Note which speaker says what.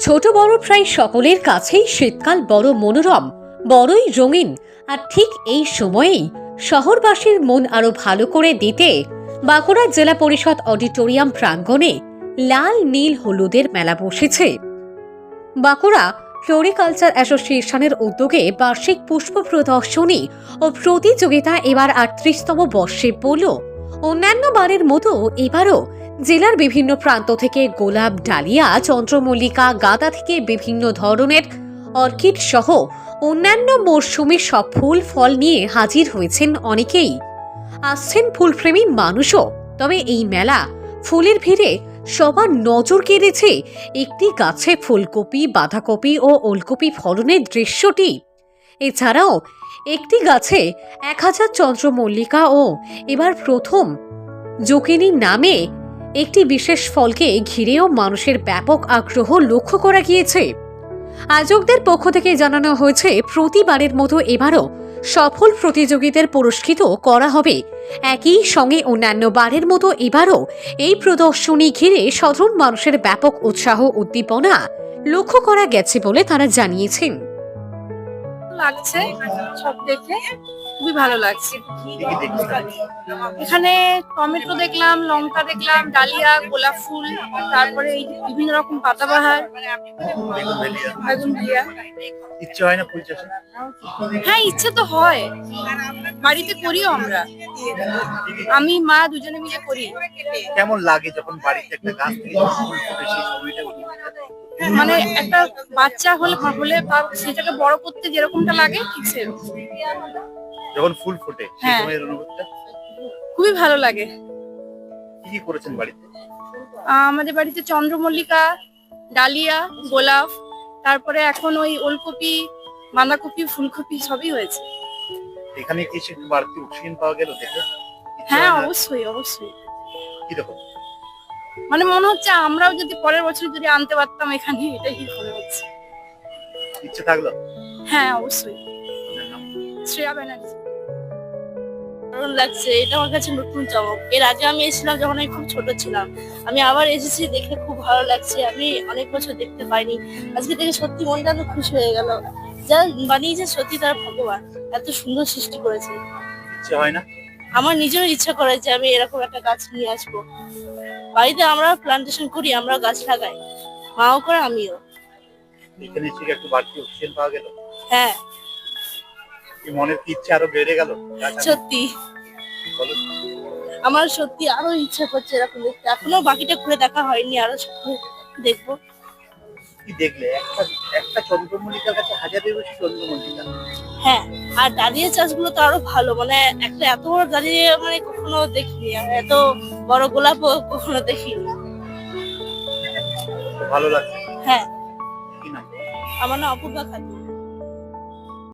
Speaker 1: ছোট বড় প্রায় সকলের কাছেই শীতকাল বড় মনোরম, বড়ই রঙিন, আর ঠিক এই সময়েই শহরবাসীর মন আরও ভালো করে দিতে বাঁকুড়া জেলা পরিষদ অডিটোরিয়াম প্রাঙ্গণে লাল, নীল, হলুদের মেলা বসেছে। বাঁকুড়া ফ্লোরিকালচার অ্যাসোসিয়েশনের উদ্যোগে বার্ষিক পুষ্প প্রদর্শনী ও প্রতিযোগিতা এবার আটত্রিশতম বর্ষে পড়ল। অন্যান্য বারের মতো এবারও জেলার বিভিন্ন প্রান্ত থেকে গোলাপ, ডালিয়া, চন্দ্রমল্লিকা, গাঁদা থেকে বিভিন্ন ধরনের অর্কিড সহ অন্যান্য মরশুমি সব ফুল, ফল নিয়ে হাজির হয়েছেন অনেকেই। আসছেন ফুলপ্রেমী মানুষও। তবে এই মেলা ফুলের ভিড়ে সবার নজর কেড়েছে একটি গাছে ফুলকপি, বাঁধাকপি ও ওলকপি ফলনের দৃশ্যটি। এছাড়াও একটি গাছে এক হাজার চন্দ্রমল্লিকা ও এবার প্রথম জোকিনি নামে একটি বিশেষ ফলকে ঘিরেও মানুষের ব্যাপক আগ্রহ লক্ষ্য করা গিয়েছে। আয়োজকদের পক্ষ থেকে জানানো হয়েছে, প্রতিবারের মতো এবারও সফল প্রতিযোগীদের পুরস্কৃত করা হবে। একই সঙ্গে অন্যান্য বারের মতো এবারও এই প্রদর্শনী ঘিরে সাধারণ মানুষের ব্যাপক উৎসাহ, উদ্দীপনা লক্ষ্য করা গেছে বলে তারা জানিয়েছেন।
Speaker 2: লাগছে সব দেখে। খুবই ভালো লাগছে। এখানে টমেটো দেখলাম লঙ্কা দেখলাম ডালিয়া গোলাপ ফুল তারপরে এই বিভিন্ন রকম পাতাবাহার
Speaker 3: ইচ্ছে হয় না ফুল চাষে?
Speaker 2: হ্যাঁ ইচ্ছে তো হয়। বাড়িতে করিও আমরা। আমি মা দুজনে মিলে করি।
Speaker 3: কেমন লাগে যখন বাড়িতে একটা গাছ থেকে ফুল ফোটে সেই সময়টা
Speaker 2: মানে একটা বাচ্চা হলে হলে বা সেটাকে বড় করতে যেরকমটা লাগে ঠিক সেরকম।
Speaker 3: যখন ফুল ফোটে সেই
Speaker 2: হ্যাঁ।
Speaker 3: সময়ের
Speaker 2: খুবই ভালো লাগে।
Speaker 3: কি কি করেছেন বাড়িতে?
Speaker 2: আহ, আমাদের বাড়িতে চন্দ্রমল্লিকা ডালিয়া গোলাপ তারপরে এখন ওই ওলকপি বাঁধাকপি ফুলকপি সবই হয়েছে।
Speaker 3: এখানে কি একটু বাড়তি অক্সিজেন পাওয়া গেল দেখে? ইচ্ছে
Speaker 2: হ্যাঁ
Speaker 3: হয় না?
Speaker 2: অবশ্যই। অবশ্যই
Speaker 3: কীরকম
Speaker 2: মানে মনে হচ্ছে আমরাও যদি পরের বছর যদি আনতে পারতাম এখানে এটাই মনে হচ্ছে।
Speaker 3: ইচ্ছে থাকল?
Speaker 2: হ্যাঁ অবশ্যই? শ্রেয়া ব্যানার্জি।
Speaker 4: দারুণ লাগছে? এটা আমার কাছে নতুন চমক। এর আগে আমি এসেছিলাম যখন আমি খুব ছোট ছিলাম। আমি আবার এসেছি দেখে খুব ভালো লাগছে। আমি অনেক বছর দেখতে পাইনি। আজকে দেখে সত্যি মনটা তো খুশি হয়ে গেল। যা বানিয়েছে সত্যি তার ভগবান। এত সুন্দর সৃষ্টি করেছে।
Speaker 3: ইচ্ছে হয় না?
Speaker 4: আমার নিজেরও ইচ্ছা করে যে আমি এরকম একটা গাছ নিয়ে আসব। বাড়িতে আমরা প্লান্টেশন করি আমরা গাছ লাগাই। মাও করে আমিও।
Speaker 3: এখানে এসে একটু বাড়তি অক্সিজেন পাওয়া গেল?
Speaker 4: হ্যাঁ।
Speaker 3: মনের কি ইচ্ছে আরও বেড়ে গেল?
Speaker 4: সত্যি। আমার সত্যি আরও ইচ্ছা করছে এরকম দেখতে। এখনও বাকিটা ঘুরে দেখা হয়নি আরও দেখব।
Speaker 3: কি দেখলে? একটা একটা চন্দ্রমল্লিকার কাছে হাজারের বেশি চন্দ্রমল্লিকা।
Speaker 4: হ্যাঁ আর দাঁড়িয়ে চাষগুলো তো আরও ভালো। মানে একটা এত বড় দাঁড়িয়ে মানে কখনো দেখিনি। আমি এত বড় গোলাপও কখনো দেখিনি।
Speaker 3: ভালো লাগছে।
Speaker 4: হ্যাঁ। আমার নাম অপূর্বা খাতুন।